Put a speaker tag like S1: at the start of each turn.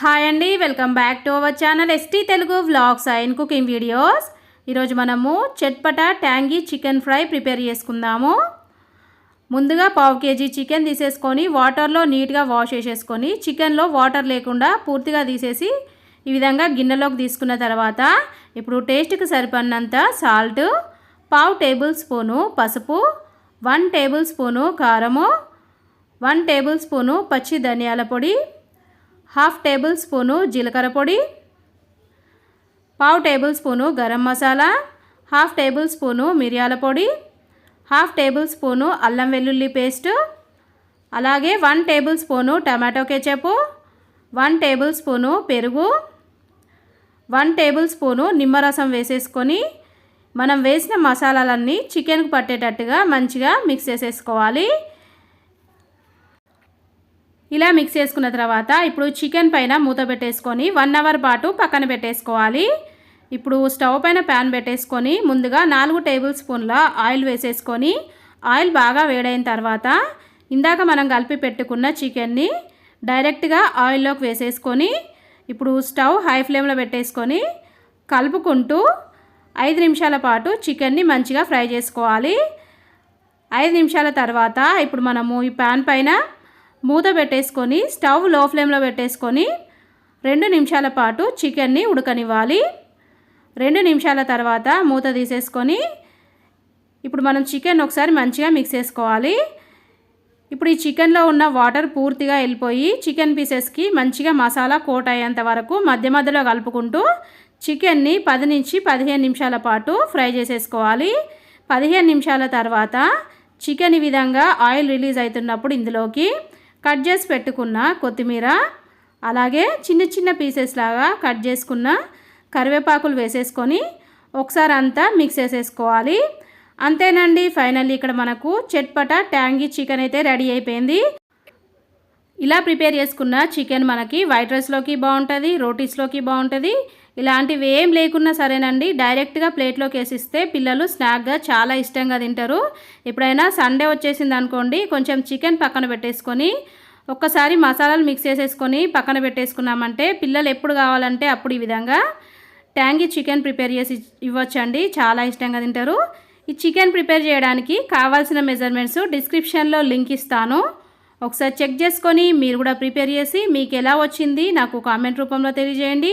S1: Hi అండి welcome back to our channel ST Telugu vlogs and cooking videos. ఈరోజు మనము చెట్పట ట్యాంగీ చికెన్ ఫ్రై ప్రిపేర్ చేసుకుందాము. ముందుగా పావు కేజీ చికెన్ తీసేసుకొని వాటర్లో నీట్గా వాష్ చేసేసుకొని చికెన్లో వాటర్ లేకుండా పూర్తిగా తీసేసి ఈ విధంగా గిన్నెలోకి తీసుకున్న తర్వాత ఇప్పుడు టేస్ట్కి సరిపడినంత సాల్ట్ పావు టేబుల్ స్పూను పసుపు వన్ టేబుల్ స్పూను కారము వన్ టేబుల్ స్పూను పచ్చి ధనియాల పొడి హాఫ్ టేబుల్ స్పూను జీలకర్ర పొడి పావు tablespoon garam masala half tablespoon మిరియాల పొడి హాఫ్ టేబుల్ స్పూను అల్లం వెల్లుల్లి పేస్ట్ అలాగే one tablespoon tomato ketchup one tablespoon పెరుగు వన్ టేబుల్ స్పూను నిమ్మరసం వేసేసుకొని మనం వేసిన మసాలాలన్నీ చికెన్కు పట్టేటట్టుగా మంచిగా మిక్స్ చేసేసుకోవాలి. ఇలా మిక్స్ చేసుకున్న తర్వాత ఇప్పుడు చికెన్ పైన మూత పెట్టేసుకొని వన్ అవర్ పాటు పక్కన పెట్టేసుకోవాలి. ఇప్పుడు స్టవ్ పైన ప్యాన్ పెట్టేసుకొని ముందుగా నాలుగు టేబుల్ స్పూన్ల ఆయిల్ వేసేసుకొని ఆయిల్ బాగా వేడైన తర్వాత ఇందాక మనం కలిపి పెట్టుకున్న చికెన్ని డైరెక్ట్గా ఆయిల్లోకి వేసేసుకొని ఇప్పుడు స్టవ్ హై ఫ్లేమ్లో పెట్టేసుకొని కలుపుకుంటూ ఐదు నిమిషాల పాటు చికెన్ని మంచిగా ఫ్రై చేసుకోవాలి. ఐదు నిమిషాల తర్వాత ఇప్పుడు మనము ఈ ప్యాన్ పైన మూత పెట్టేసుకొని స్టవ్లో ఫ్లేమ్లో పెట్టేసుకొని రెండు నిమిషాల పాటు చికెన్ని ఉడకనివ్వాలి. రెండు నిమిషాల తర్వాత మూత తీసేసుకొని ఇప్పుడు మనం చికెన్ ఒకసారి మంచిగా మిక్స్ చేసుకోవాలి. ఇప్పుడు ఈ చికెన్లో ఉన్న వాటర్ పూర్తిగా వెళ్ళిపోయి చికెన్ పీసెస్కి మంచిగా మసాలా కోట్ అయ్యేంత వరకు మధ్య మధ్యలో కలుపుకుంటూ చికెన్ని పది నుంచి పదిహేను నిమిషాల పాటు ఫ్రై చేసేసుకోవాలి. పదిహేను నిమిషాల తర్వాత చికెన్ ఈ విధంగా ఆయిల్ రిలీజ్ అవుతున్నప్పుడు ఇందులోకి కట్ చేసి పెట్టుకున్న కొత్తిమీర అలాగే చిన్న చిన్న పీసెస్ లాగా కట్ చేసుకున్న కరివేపాకులు వేసేసుకొని ఒకసారి అంతా మిక్స్ చేసేసుకోవాలి. అంతేనండి ఫైనల్లీ ఇక్కడ మనకు చెట్పట ట్యాంగీ చికెన్ అయితే రెడీ అయిపోయింది. ఇలా ప్రిపేర్ చేసుకున్న చికెన్ మనకి వైట్ రైస్లోకి బాగుంటుంది రోటీస్లోకి బాగుంటుంది ఇలాంటివి ఏం లేకున్నా సరేనండి. డైరెక్ట్గా ప్లేట్లోకి వేసిస్తే పిల్లలు స్నాక్గా చాలా ఇష్టంగా తింటారు. ఎప్పుడైనా సండే వచ్చేసింది అనుకోండి కొంచెం చికెన్ పక్కన పెట్టేసుకొని ఒక్కసారి మసాలాలు మిక్స్ చేసేసుకొని పక్కన పెట్టేసుకున్నామంటే పిల్లలు ఎప్పుడు కావాలంటే అప్పుడు ఈ విధంగా ట్యాంగీ చికెన్ ప్రిపేర్ చేసి ఇవ్వచ్చండి. చాలా ఇష్టంగా తింటారు. ఈ చికెన్ ప్రిపేర్ చేయడానికి కావాల్సిన మెజర్మెంట్స్ డిస్క్రిప్షన్లో లింక్ ఇస్తాను. ఒకసారి చెక్ చేసుకొని మీరు కూడా ప్రిపేర్ చేసి మీకు ఎలా వచ్చింది నాకు కామెంట్ రూపంలో తెలియజేయండి.